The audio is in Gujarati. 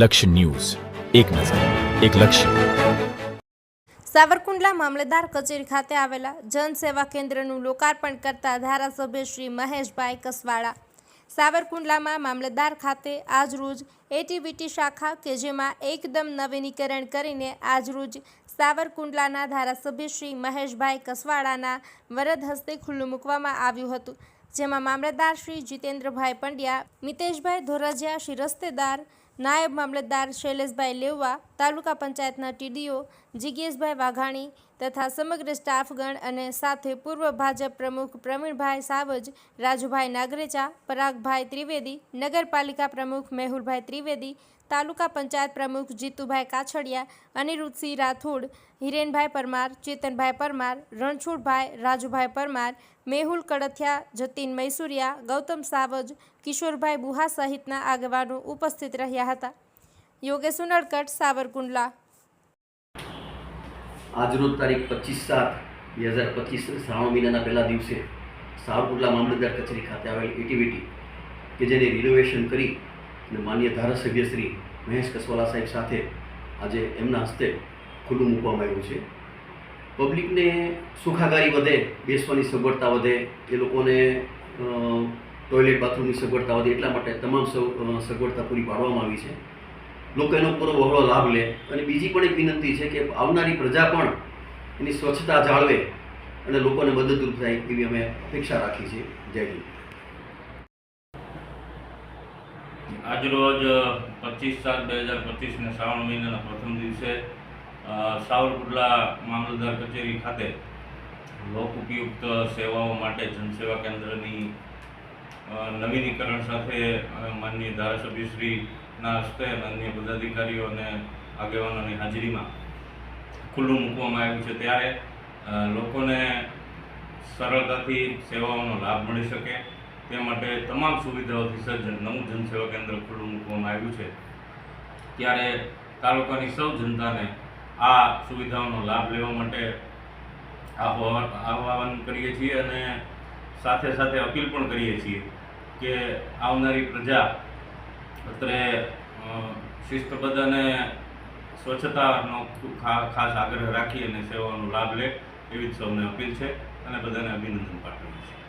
લક્ષ્ય ન્યૂઝ. એક નજર, એક લક્ષ્ય. સાવરકુંડલા મામલતદાર કચેરી ખાતે આવેલા જનસેવા કેન્દ્રનું લોકાર્પણ કરતા ધારાસભ્ય શ્રી મહેશભાઈ કસવાળા સાવરકુંડલામાં મામલતદાર ખાતે આજરોજ એટીવીટી શાખા કે જેમાં એકદમ નવીનીકરણ કરીને આજરોજ સાવરકુંડલાના ધારાસભ્ય શ્રી મહેશભાઈ કસવાળાના વરદ હસ્તે ખુલ્લું મૂકવામાં આવ્યું હતું, જેમાં મામલતદાર શ્રી જીતેન્દ્રભાઈ પંડ્યા, મિતેશભાઈ ધોરજિયા શ્રી રસ્તેદાર નાયબ મામલતદાર શૈલેષભાઈ લેવા, તાલુકા પંચાયતના ટીડીઓ જિજ્ઞેશભાઈ વાઘાણી તથા સમગ્ર સ્ટાફગણ અને સાથે પૂર્વ ભાજપ પ્રમુખ પ્રવીણભાઈ સાવજ, રાજુભાઈ નાગરેચા, પરાગભાઈ ત્રિવેદી, નગરપાલિકા પ્રમુખ મેહુલભાઈ ત્રિવેદી, તાલુકા પંચાયત પ્રમુખ જીતુભાઈ કાછડિયા, અનિરુદ્ધસિંહ રાઠોડ, હિરેનભાઈ પરમાર, ચેતનભાઈ પરમાર, રણછોડભાઈ, રાજુભાઈ પરમાર, મેહુલ કડથિયા, જતીન મૈસુરિયા, ગૌતમ સાવજ, કિશોરભાઈ બુહા સહિતના આગેવાનો ઉપસ્થિત રહ્યા હતા. યોગેશ ઉનડકટ સાવરકુંડલા. આજરોજ તારીખ પચીસ સાત બે હજાર પચીસ, શ્રાવણ મહિનાના પહેલા દિવસે સાવરકુંડલા મામલતદાર કચેરી ખાતે આવેલ એટીવીટી કે જેને રિનોવેશન કરી અને માન્ય ધારાસભ્ય શ્રી મહેશ કસવાલા સાહેબ સાથે આજે એમના હસ્તે ખુલ્લું મૂકવામાં આવ્યું છે. પબ્લિકને સુખાકારી વધે, બેસવાની સગવડતા વધે, એ લોકોને ટોયલેટ બાથરૂમની સગવડતા વધે એટલા માટે તમામ સગવડતા પૂરી પાડવામાં આવી છે. લોકો એનો પૂરો બહોળો લાભ લે. અને બીજી પણ એક વિનંતી છે કે આવનારી પ્રજા પણ એની સ્વચ્છતા જાળવે અને લોકોને મદદરૂપ થાય એવી અમે અપેક્ષા રાખી છે. જય હિન્દ. આજરોજ પચીસ સાત બે હજાર પચીસને શ્રાવણ મહિનાના પ્રથમ દિવસે સાવરકુંડલા મામલતદાર કચેરી ખાતે લોક ઉપયુક્ત સેવાઓ માટે જનસેવા કેન્દ્રની નવીનીકરણ સાથે માનનીય ધારાસભ્યશ્રીના હસ્તે અને અન્ય પદાધિકારીઓ અને આગેવાનોની હાજરીમાં ખુલ્લું મૂકવામાં આવ્યું છે. ત્યારે લોકોને સરળતાથી સેવાઓનો લાભ મળી શકે. તે માટે તમામ સુવિધાઓથી સજ્જ નવું જનસેવા કેન્દ્ર ખુલ્લું મૂકવામાં આવ્યું છે. ત્યારે તાલુકાની સૌ જનતાને આ સુવિધાઓનો લાભ લેવા માટે આહ્વાન કરીએ છીએ અને સાથે સાથે અપીલ પણ કરીએ છીએ. કે આવનારી પ્રજા અત્રે શિસ્તબદ્ધ અને સ્વચ્છતાનો ખાસ આગ્રહ રાખી અને સેવાઓનો લાભ લે એવી જ સૌને અપીલ છે. અને બધાને અભિનંદન પાઠવું છે.